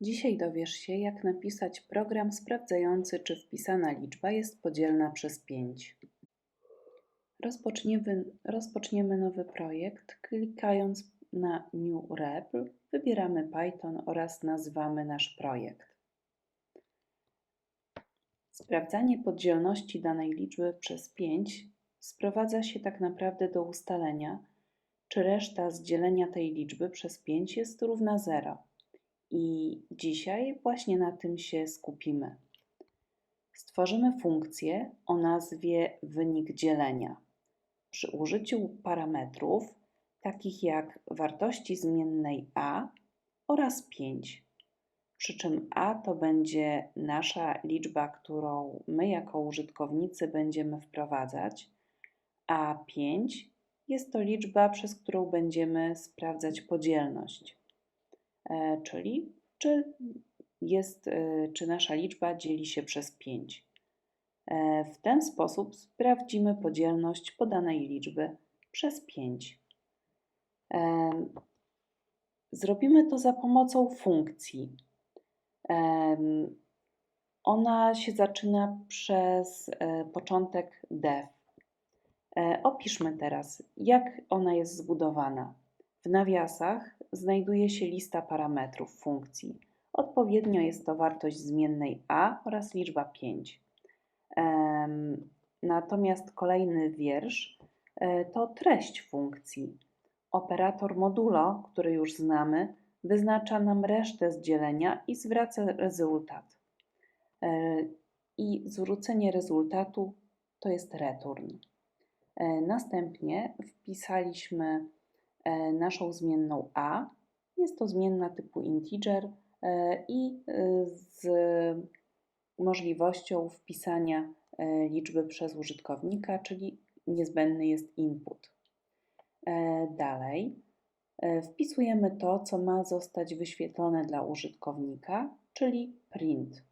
Dzisiaj dowiesz się, jak napisać program sprawdzający, czy wpisana liczba jest podzielna przez 5. Rozpoczniemy, rozpoczniemy nowy projekt. Klikając na New REPL, wybieramy Python oraz nazywamy nasz projekt. Sprawdzanie podzielności danej liczby przez 5 sprowadza się tak naprawdę do ustalenia, czy reszta z dzielenia tej liczby przez 5 jest równa 0. I dzisiaj właśnie na tym się skupimy. Stworzymy funkcję o nazwie wynik dzielenia. Przy użyciu parametrów takich jak wartości zmiennej a oraz 5. Przy czym a to będzie nasza liczba, którą my jako użytkownicy będziemy wprowadzać, a 5 jest to liczba, przez którą będziemy sprawdzać podzielność. E, czyli czy, jest, e, czy nasza liczba dzieli się przez 5. E, w ten sposób sprawdzimy podzielność podanej liczby przez 5. Zrobimy to za pomocą funkcji. Ona się zaczyna przez początek def. Opiszmy teraz, jak ona jest zbudowana. W nawiasach znajduje się lista parametrów funkcji. Odpowiednio jest to wartość zmiennej a oraz liczba 5. Natomiast kolejny wiersz e, to treść funkcji. Operator modulo, który już znamy, wyznacza nam resztę z dzielenia i zwraca rezultat. E, I zwrócenie rezultatu to jest return. E, następnie wpisaliśmy naszą zmienną a. Jest to zmienna typu integer e, i e, z możliwością wpisania liczby przez użytkownika, czyli niezbędny jest input. Dalej wpisujemy to, co ma zostać wyświetlone dla użytkownika, czyli print.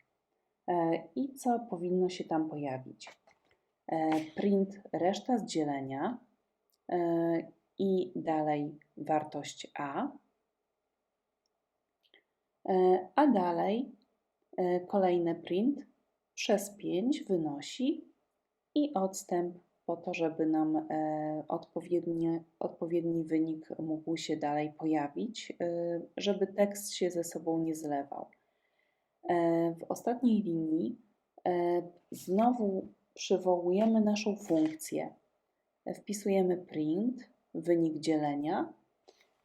I co powinno się tam pojawić? Print reszta z dzielenia i dalej wartość a, e, a dalej e, kolejny print przez 5 wynosi i odstęp po to, żeby nam e, odpowiedni, odpowiedni wynik mógł się dalej pojawić, żeby tekst się ze sobą nie zlewał. W ostatniej linii znowu przywołujemy naszą funkcję. Wpisujemy print wynik dzielenia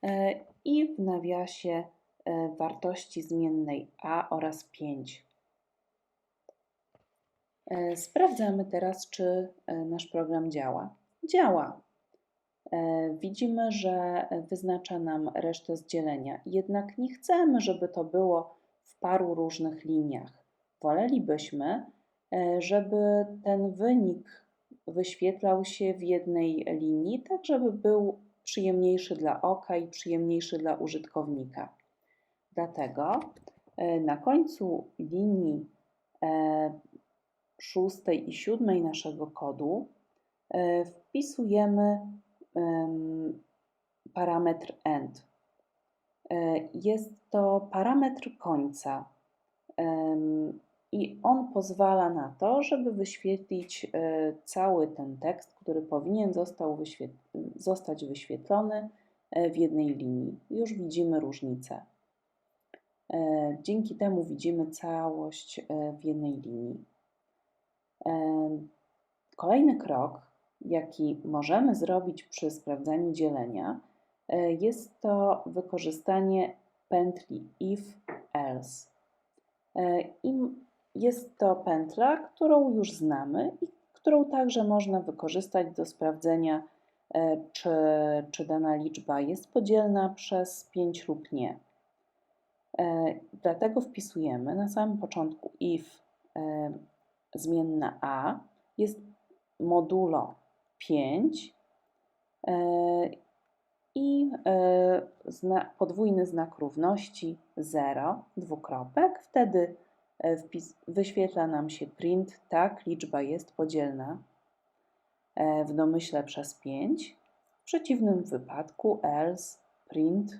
e, i w nawiasie e, wartości zmiennej a oraz 5. E, sprawdzamy teraz, czy nasz program działa. Działa. Widzimy, że wyznacza nam resztę z dzielenia, jednak nie chcemy, żeby to było w paru różnych liniach. Wolelibyśmy, żeby ten wynik wyświetlał się w jednej linii, tak żeby był przyjemniejszy dla oka i przyjemniejszy dla użytkownika. Dlatego e, na końcu linii e, szóstej i siódmej naszego kodu e, wpisujemy parametr end. Jest to parametr końca i on pozwala na to, żeby wyświetlić e, cały ten tekst, który powinien został zostać wyświetlony e, w jednej linii. Już widzimy różnicę. E, dzięki temu widzimy całość w jednej linii. Kolejny krok, jaki możemy zrobić przy sprawdzaniu dzielenia, jest to wykorzystanie pętli if-else. I jest to pętla, którą już znamy i którą także można wykorzystać do sprawdzenia, e, czy, czy dana liczba jest podzielna przez 5 lub nie. E, dlatego wpisujemy na samym początku if e, zmienna a jest modulo 5 i podwójny znak równości 0, dwukropek. Wtedy wpis, wyświetla nam się print, tak, liczba jest podzielna e, w domyśle przez 5. W przeciwnym wypadku else, print,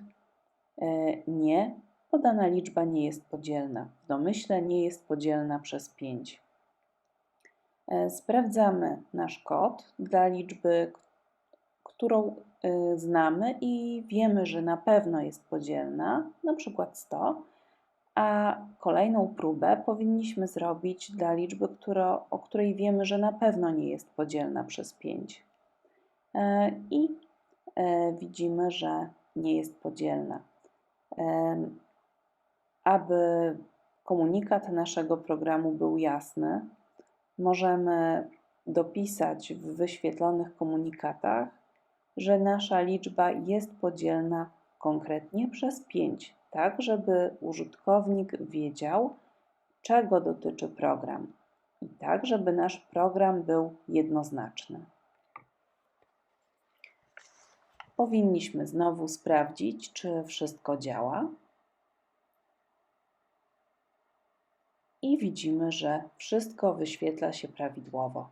e, nie, bo dana liczba nie jest podzielna. W domyśle nie jest podzielna przez 5. E, Sprawdzamy nasz kod dla liczby, którą znamy i wiemy, że na pewno jest podzielna, na przykład 100, a kolejną próbę powinniśmy zrobić dla liczby, która, o której wiemy, że na pewno nie jest podzielna przez 5. E, I e, widzimy, że nie jest podzielna. Em, Aby komunikat naszego programu był jasny, możemy dopisać w wyświetlonych komunikatach, że nasza liczba jest podzielna konkretnie przez 5, tak żeby użytkownik wiedział, czego dotyczy program i tak, żeby nasz program był jednoznaczny. Powinniśmy znowu sprawdzić, czy wszystko działa. I widzimy, że wszystko wyświetla się prawidłowo.